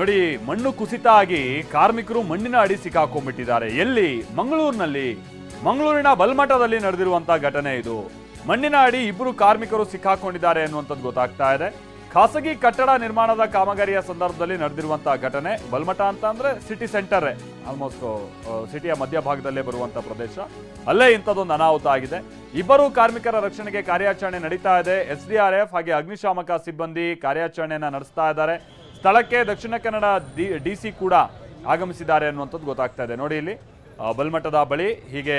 ನೋಡಿ, ಮಣ್ಣು ಕುಸಿತ ಆಗಿ ಕಾರ್ಮಿಕರು ಮಣ್ಣಿನ ಅಡಿ ಸಿಕ್ಕಾಕೊಂಡ್ಬಿಟ್ಟಿದ್ದಾರೆ. ಎಲ್ಲಿ? ಮಂಗಳೂರಿನಲ್ಲಿ. ಮಂಗಳೂರಿನ ಬಲ್ಮಠದಲ್ಲಿ ನಡೆದಿರುವಂತಹ ಘಟನೆ ಇದು. ಮಣ್ಣಿನ ಅಡಿ ಇಬ್ಬರು ಕಾರ್ಮಿಕರು ಸಿಕ್ಕಾಕೊಂಡಿದ್ದಾರೆ ಅನ್ನುವಂಥದ್ದು ಗೊತ್ತಾಗ್ತಾ ಇದೆ. ಖಾಸಗಿ ಕಟ್ಟಡ ನಿರ್ಮಾಣದ ಕಾಮಗಾರಿಯ ಸಂದರ್ಭದಲ್ಲಿ ನಡೆದಿರುವಂತಹ ಘಟನೆ, ಬಲ್ಮಠ ಅಂತ ಅಂದ್ರೆ ಸಿಟಿ ಸೆಂಟರ್ ಆಲ್ಮೋಸ್ಟ್ ಸಿಟಿಯ ಮಧ್ಯಭಾಗದಲ್ಲೇ ಬರುವಂತ ಪ್ರದೇಶ. ಅಲ್ಲೇ ಇಂಥದ್ದೊಂದು ಅನಾಹುತ ಆಗಿದೆ. ಇಬ್ಬರು ಕಾರ್ಮಿಕರ ರಕ್ಷಣೆಗೆ ಕಾರ್ಯಾಚರಣೆ ನಡೀತಾ ಇದೆ. ಎಸ್ ಡಿ ಆರ್ ಎಫ್ ಹಾಗೆ ಅಗ್ನಿಶಾಮಕ ಸಿಬ್ಬಂದಿ ಕಾರ್ಯಾಚರಣೆಯನ್ನ ನಡೆಸ್ತಾ ಇದ್ದಾರೆ. ಸ್ಥಳಕ್ಕೆ ದಕ್ಷಿಣ ಕನ್ನಡ ಡಿ ಸಿ ಕೂಡ ಆಗಮಿಸಿದ್ದಾರೆ ಅನ್ನುವಂಥದ್ದು ಗೊತ್ತಾಗ್ತಾ ಇದೆ. ನೋಡಿ ಇಲ್ಲಿ ಬಲ್ಮಠದ ಬಳಿ ಹೀಗೆ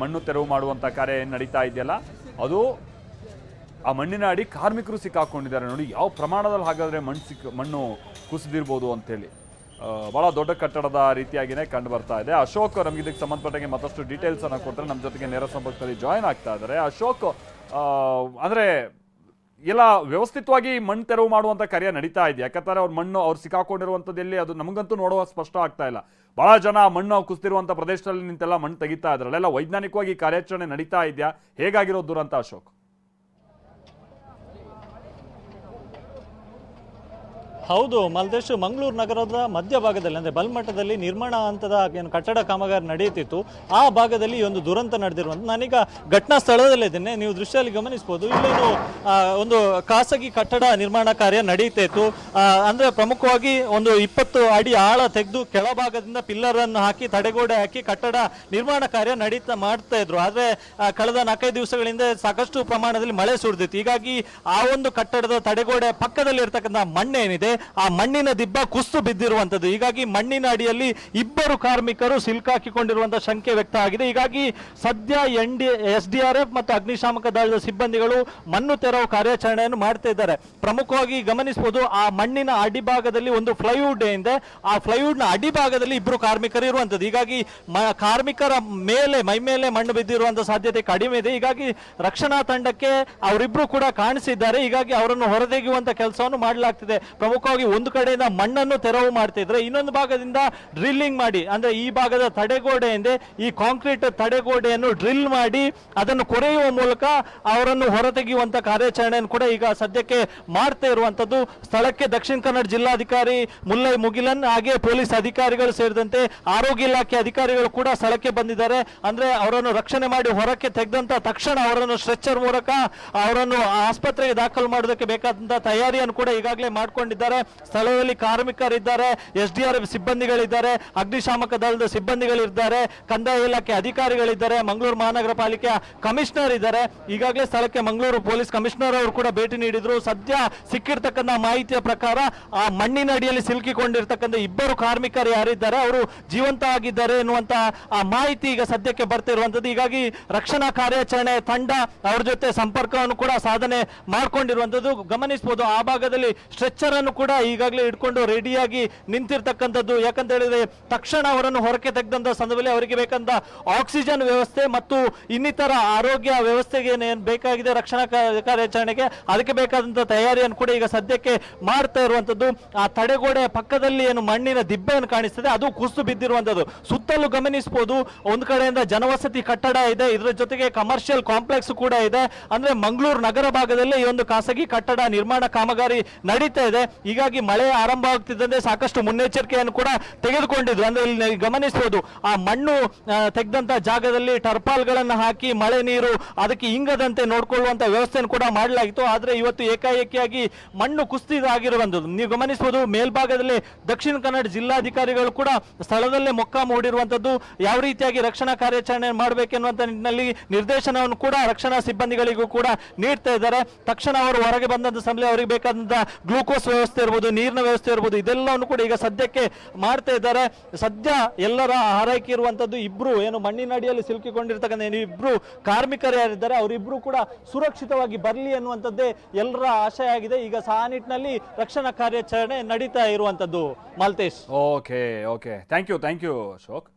ಮಣ್ಣು ತೆರವು ಮಾಡುವಂಥ ಕಾರ್ಯ ಏನು ನಡೀತಾ ಇದೆಯಲ್ಲ, ಅದು ಆ ಮಣ್ಣಿನ ಅಡಿ ಕಾರ್ಮಿಕರು ಸಿಕ್ಕಾಕೊಂಡಿದ್ದಾರೆ. ನೋಡಿ ಯಾವ ಪ್ರಮಾಣದಲ್ಲಿ ಹಾಗಾದ್ರೆ ಮಣ್ಣು ಸಿಕ್ಕ ಮಣ್ಣು ಕುಸಿದಿರ್ಬೋದು ಅಂತೇಳಿ. ಭಾಳ ದೊಡ್ಡ ಕಟ್ಟಡದ ರೀತಿಯಾಗಿನೇ ಕಂಡು ಬರ್ತಾ ಇದೆ. ಅಶೋಕ್ ನಮಗೆ ಇದಕ್ಕೆ ಸಂಬಂಧಪಟ್ಟಂಗೆ ಮತ್ತಷ್ಟು ಡೀಟೇಲ್ಸನ್ನು ಕೊಟ್ಟರೆ ನಮ್ಮ ಜೊತೆಗೆ ನೇರ ಸಂಪರ್ಕದಲ್ಲಿ ಜಾಯಿನ್ ಆಗ್ತಾ ಇದ್ದಾರೆ. ಅಶೋಕ್ ಅಂದ್ರೆ ಎಲ್ಲ ವ್ಯವಸ್ಥಿತವಾಗಿ ಮಣ್ಣು ತೆರವು ಮಾಡುವಂತ ಕಾರ್ಯ ನಡೀತಾ ಇದೆ. ಯಾಕಂದ್ರೆ ಅವ್ರ ಮಣ್ಣು ಅವ್ರು ಸಿಕ್ಕಾಕೊಂಡಿರುವಂಥದ್ದು ಎಲ್ಲಿ ಅದು ನಮಗಂತೂ ನೋಡುವ ಸ್ಪಷ್ಟ ಆಗ್ತಾ ಇಲ್ಲ. ಬಹಳ ಜನ ಮಣ್ಣು ಕುಸ್ತಿರುವಂಥ ಪ್ರದೇಶದಲ್ಲಿ ನಿಂತೆಲ್ಲ ಮಣ್ಣು ತೆಗಿತಾ ಇದ್ರಲ್ಲೆಲ್ಲ ವೈಜ್ಞಾನಿಕವಾಗಿ ಕಾರ್ಯಾಚರಣೆ ನಡೀತಾ ಇದೆಯಾ? ಹೇಗಾಗಿರೋ ದುರಂತ ಅಶೋಕ್? ಹೌದು, ಮಲ್ದೇಶ್ ಮಂಗಳೂರು ನಗರದ ಮಧ್ಯಭಾಗದಲ್ಲಿ ಅಂದರೆ ಬಲ್ಮಠದಲ್ಲಿ ನಿರ್ಮಾಣ ಹಂತದ ಏನು ಕಟ್ಟಡ ಕಾಮಗಾರಿ ನಡೆಯುತ್ತಿತ್ತು. ಆ ಭಾಗದಲ್ಲಿ ಒಂದು ದುರಂತ ನಡೆದಿರುವಂಥ ನಾನೀಗ ಘಟನಾ ಸ್ಥಳದಲ್ಲಿದ್ದೇನೆ ನೀವು ದೃಶ್ಯದಲ್ಲಿ ಗಮನಿಸ್ಬೋದು, ಇಲ್ಲೇನು ಒಂದು ಖಾಸಗಿ ಕಟ್ಟಡ ನಿರ್ಮಾಣ ಕಾರ್ಯ ನಡೀತಾ ಇತ್ತು. ಅಂದರೆ ಪ್ರಮುಖವಾಗಿ ಒಂದು ಇಪ್ಪತ್ತು ಅಡಿ ಆಳ ತೆಗೆದು ಕೆಳಭಾಗದಿಂದ ಪಿಲ್ಲರನ್ನು ಹಾಕಿ, ತಡೆಗೋಡೆ ಹಾಕಿ ಕಟ್ಟಡ ನಿರ್ಮಾಣ ಕಾರ್ಯ ನಡೀತಾ ಮಾಡ್ತಾ ಇದ್ರು. ಆದರೆ ಕಳೆದ ನಾಲ್ಕೈದು ದಿವಸಗಳಿಂದ ಸಾಕಷ್ಟು ಪ್ರಮಾಣದಲ್ಲಿ ಮಳೆ ಸುರಿದಿತ್ತು. ಹೀಗಾಗಿ ಆ ಒಂದು ಕಟ್ಟಡದ ತಡೆಗೋಡೆ ಪಕ್ಕದಲ್ಲಿ ಇರ್ತಕ್ಕಂಥ ಮಣ್ಣೇನಿದೆ ಆ ಮಣ್ಣಿನ ದಿಬ್ಬ ಕುಸ್ತು ಬಿದ್ದಿರುವಂತದ್ದು ಹೀಗಾಗಿ ಮಣ್ಣಿನ ಅಡಿಯಲ್ಲಿ ಇಬ್ಬರು ಕಾರ್ಮಿಕರು ಸಿಲ್ಕಾಕಿಕೊಂಡಿರುವಂತಹ ಶಂಕೆ ವ್ಯಕ್ತ ಆಗಿದೆ. ಹೀಗಾಗಿ ಸದ್ಯ N D S D R F ಮತ್ತು ಅಗ್ನಿಶಾಮಕ ದಳದ ಸಿಬ್ಬಂದಿಗಳು ಮಣ್ಣು ತೆರವು ಕಾರ್ಯಾಚರಣೆಯನ್ನು ಮಾಡ್ತಾ ಇದ್ದಾರೆ. ಪ್ರಮುಖವಾಗಿ ಗಮನಿಸಬಹುದು, ಆ ಮಣ್ಣಿನ ಅಡಿಭಾಗದಲ್ಲಿ ಒಂದು ಫ್ಲೈವುಡ್ ಇದೆ. ಆ ಫ್ಲೈವುಡ್ನ ಅಡಿಭಾಗದಲ್ಲಿ ಇಬ್ಬರು ಕಾರ್ಮಿಕರು ಇರುವಂತದ್ದು ಹೀಗಾಗಿ ಕಾರ್ಮಿಕರ ಮೇಲೆ, ಮೈ ಮೇಲೆ ಮಣ್ಣು ಬಿದ್ದಿರುವಂತಹ ಸಾಧ್ಯತೆ ಕಡಿಮೆ ಇದೆ. ಹೀಗಾಗಿ ರಕ್ಷಣಾ ತಂಡಕ್ಕೆ ಅವರಿಬ್ರು ಕೂಡ ಕಾಣಿಸಿದ್ದಾರೆ. ಹೀಗಾಗಿ ಅವರನ್ನು ಹೊರತೆಗೆಯುವಂತ ಕೆಲಸವನ್ನು ಮಾಡಲಾಗ್ತಿದೆ. ಪ್ರಮುಖವಾಗಿ ಒಂದು ಕಡೆಯಿಂದ ಮಣ್ಣನ್ನು ತೆರವು ಮಾಡ್ತಿದ್ರೆ ಇನ್ನೊಂದು ಭಾಗದಿಂದ ಡ್ರಿಲ್ಲಿಂಗ್ ಮಾಡಿ, ಅಂದ್ರೆ ಈ ಭಾಗದ ತಡೆಗೋಡೆಯಿಂದ ಈ ಕಾಂಕ್ರೀಟ್ ತಡೆಗೋಡೆಯನ್ನು ಡ್ರಿಲ್ ಮಾಡಿ ಅದನ್ನು ಕೊರೆಯುವ ಮೂಲಕ ಅವರನ್ನು ಹೊರತೆಗೆಯುವಂತ ಕಾರ್ಯಾಚರಣೆಯನ್ನು ಕೂಡ ಈಗ ಸದ್ಯಕ್ಕೆ ಮಾಡ್ತಾ ಇರುವಂತದ್ದು. ಸ್ಥಳಕ್ಕೆ ದಕ್ಷಿಣ ಕನ್ನಡ ಜಿಲ್ಲಾಧಿಕಾರಿ ಮುಲ್ಲೈ ಮುಗಿಲನ್, ಹಾಗೆ ಪೊಲೀಸ್ ಅಧಿಕಾರಿಗಳು ಸೇರಿದಂತೆ ಆರೋಗ್ಯ ಇಲಾಖೆ ಅಧಿಕಾರಿಗಳು ಕೂಡ ಸ್ಥಳಕ್ಕೆ ಬಂದಿದ್ದಾರೆ. ಅಂದ್ರೆ ಅವರನ್ನು ರಕ್ಷಣೆ ಮಾಡಿ ಹೊರಕ್ಕೆ ತೆಗೆದಂತ ತಕ್ಷಣ ಅವರನ್ನು ಸ್ಟ್ರೆಚರ್ ಮೂಲಕ ಅವರನ್ನು ಆಸ್ಪತ್ರೆಗೆ ದಾಖಲು ಮಾಡೋದಕ್ಕೆ ಬೇಕಾದಂತಹ ತಯಾರಿಯನ್ನು ಕೂಡ ಈಗಾಗಲೇ ಮಾಡ್ಕೊಂಡಿದ್ದಾರೆ. ಸ್ಥಳದಲ್ಲಿ ಕಾರ್ಮಿಕರಿದ್ದಾರೆ ಎಸ್ ಡಿ ಆರ್ ಎಫ್ ಸಿಬ್ಬಂದಿಗಳಿದ್ದಾರೆ, ಅಗ್ನಿಶಾಮಕ ದಳದ ಸಿಬ್ಬಂದಿಗಳಿದ್ದಾರೆ, ಕಂದಾಯ ಇಲಾಖೆ ಅಧಿಕಾರಿಗಳಿದ್ದಾರೆ, ಮಂಗಳೂರು ಮಹಾನಗರ ಪಾಲಿಕೆಯ ಕಮಿಷನರ್ ಇದ್ದಾರೆ. ಈಗಾಗಲೇ ಸ್ಥಳಕ್ಕೆ ಮಂಗಳೂರು ಪೊಲೀಸ್ ಕಮಿಷನರ್ ಅವರು ಕೂಡ ಭೇಟಿ ನೀಡಿದ್ರು. ಸದ್ಯ ಸಿಕ್ಕಿರ್ತಕ್ಕಂಥ ಮಾಹಿತಿಯ ಪ್ರಕಾರ ಆ ಮಣ್ಣಿನ ಅಡಿಯಲ್ಲಿ ಸಿಲುಕಿಕೊಂಡಿರ್ತಕ್ಕಂಥ ಇಬ್ಬರು ಕಾರ್ಮಿಕರು ಯಾರಿದ್ದಾರೆ, ಅವರು ಜೀವಂತ ಆಗಿದ್ದಾರೆ ಎನ್ನುವಂತಹ ಆ ಮಾಹಿತಿ ಈಗ ಸದ್ಯಕ್ಕೆ ಬರ್ತಿರುವಂಥದ್ದು. ಹೀಗಾಗಿ ರಕ್ಷಣಾ ಕಾರ್ಯಾಚರಣೆ ತಂಡ ಅವ್ರ ಜೊತೆ ಸಂಪರ್ಕವನ್ನು ಕೂಡ ಸಾಧನೆ ಮಾಡ್ಕೊಂಡಿರುವಂತದ್ದು ಗಮನಿಸಬಹುದು ಆ ಭಾಗದಲ್ಲಿ ಸ್ಟ್ರೆಚರ್ ಅನ್ನು ಕೂಡ ಈಗಾಗಲೇ ಇಟ್ಕೊಂಡು ರೆಡಿಯಾಗಿ ನಿಂತಿರ್ತಕ್ಕಂಥದ್ದು. ಯಾಕಂತ ಹೇಳಿದ್ರೆ ತಕ್ಷಣ ಅವರನ್ನು ಹೊರಕ್ಕೆ ತೆಗೆದಂತ ಸಂದರ್ಭದಲ್ಲಿ ಅವರಿಗೆ ಬೇಕಂತ ಆಕ್ಸಿಜನ್ ವ್ಯವಸ್ಥೆ ಮತ್ತು ಇನ್ನಿತರ ಆರೋಗ್ಯ ವ್ಯವಸ್ಥೆಗೆ ಏನು ಬೇಕಾಗಿದೆ ರಕ್ಷಣಾ ಕಾರ್ಯಾಚರಣೆಗೆ, ಅದಕ್ಕೆ ಬೇಕಾದಂತ ತಯಾರಿಯನ್ನು ಕೂಡ ಈಗ ಸದ್ಯಕ್ಕೆ ಮಾಡ್ತಾ ಇರುವಂತದ್ದು ಆ ತಡೆಗೋಡೆ ಪಕ್ಕದಲ್ಲಿ ಏನು ಮಣ್ಣಿನ ದಿಬ್ಬೆಯನ್ನು ಕಾಣಿಸ್ತದೆ, ಅದು ಕುಸಿದು ಬಿದ್ದಿರುವಂತದ್ದು ಸುತ್ತಲೂ ಗಮನಿಸಬಹುದು ಒಂದು ಕಡೆಯಿಂದ ಜನವಸತಿ ಕಟ್ಟಡ ಇದೆ, ಇದರ ಜೊತೆಗೆ ಕಮರ್ಷಿಯಲ್ ಕಾಂಪ್ಲೆಕ್ಸ್ ಕೂಡ ಇದೆ. ಅಂದ್ರೆ ಮಂಗಳೂರು ನಗರ ಭಾಗದಲ್ಲಿ ಈ ಒಂದು ಖಾಸಗಿ ಕಟ್ಟಡ ನಿರ್ಮಾಣ ಕಾಮಗಾರಿ ನಡೀತಾ ಇದೆ. ಹೀಗಾಗಿ ಮಳೆ ಆರಂಭ ಆಗ್ತಿದ್ದಂತೆ ಸಾಕಷ್ಟು ಮುನ್ನೆಚ್ಚರಿಕೆಯನ್ನು ಕೂಡ ತೆಗೆದುಕೊಂಡಿದ್ರು. ಅಂದ್ರೆ ಇಲ್ಲಿ ಗಮನಿಸಬಹುದು ಆ ಮಣ್ಣು ತೆಗೆದಂತ ಜಾಗದಲ್ಲಿ ಟರ್ಪಾಲ್ಗಳನ್ನು ಹಾಕಿ ಮಳೆ ನೀರು ಅದಕ್ಕೆ ಇಂಗದಂತೆ ನೋಡಿಕೊಳ್ಳುವಂತ ವ್ಯವಸ್ಥೆಯನ್ನು ಕೂಡ ಮಾಡಲಾಗಿತ್ತು. ಆದ್ರೆ ಇವತ್ತು ಏಕಾಏಕಿಯಾಗಿ ಮಣ್ಣು ಕುಸಿದಾಗಿರುವಂಥದ್ದು ನೀವು ಗಮನಿಸಬಹುದು ಮೇಲ್ಭಾಗದಲ್ಲಿ ದಕ್ಷಿಣ ಕನ್ನಡ ಜಿಲ್ಲಾಧಿಕಾರಿಗಳು ಕೂಡ ಸ್ಥಳದಲ್ಲೇ ಮೊಕ್ಕಾಂ ಹೂಡಿರುವಂತದ್ದು ಯಾವ ರೀತಿಯಾಗಿ ರಕ್ಷಣಾ ಕಾರ್ಯಾಚರಣೆ ಮಾಡಬೇಕೆನ್ನುವಂತ ನಿಟ್ಟಿನಲ್ಲಿ ನಿರ್ದೇಶನವನ್ನು ಕೂಡ ರಕ್ಷಣಾ ಸಿಬ್ಬಂದಿಗಳಿಗೂ ಕೂಡ ನೀಡ್ತಾ ಇದ್ದಾರೆ. ತಕ್ಷಣ ಅವರು ಹೊರಗೆ ಬಂದಂತ ಸಮಯ ಅವರಿಗೆ ಬೇಕಾದಂತ ಗ್ಲೂಕೋಸ್ ವ್ಯವಸ್ಥೆ ಇರ್ಬೋದು, ನೀರಿನ ವ್ಯವಸ್ಥೆ ಇರ್ಬೋದು ಇದೆಲ್ಲವನ್ನು ಕೂಡ ಈಗ ಸದ್ಯಕ್ಕೆ ಮಾಡ್ತಾ ಇದ್ದಾರೆ. ಸದ್ಯ ಎಲ್ಲರ ಹಾರೈಕೆ ಇರುವಂತದ್ದು ಇಬ್ರು, ಏನು ಮಣ್ಣಿನ ಅಡಿಯಲ್ಲಿ ಸಿಲುಕಿಕೊಂಡಿರ್ತಕ್ಕಂಥ ಏನು ಇಬ್ರು ಕಾರ್ಮಿಕರು ಯಾರಿದ್ದಾರೆ ಅವರಿಬ್ರು ಕೂಡ ಸುರಕ್ಷಿತವಾಗಿ ಬರಲಿ ಅನ್ನುವಂಥದ್ದೇ ಎಲ್ಲರ ಆಶಯ ಆಗಿದೆ. ಈಗ ಆ ನಿಟ್ಟಿನಲ್ಲಿ ರಕ್ಷಣಾ ಕಾರ್ಯಾಚರಣೆ ನಡೀತಾ ಇರುವಂತದ್ದು Malthesh. Okay okay thank you thank you Ashok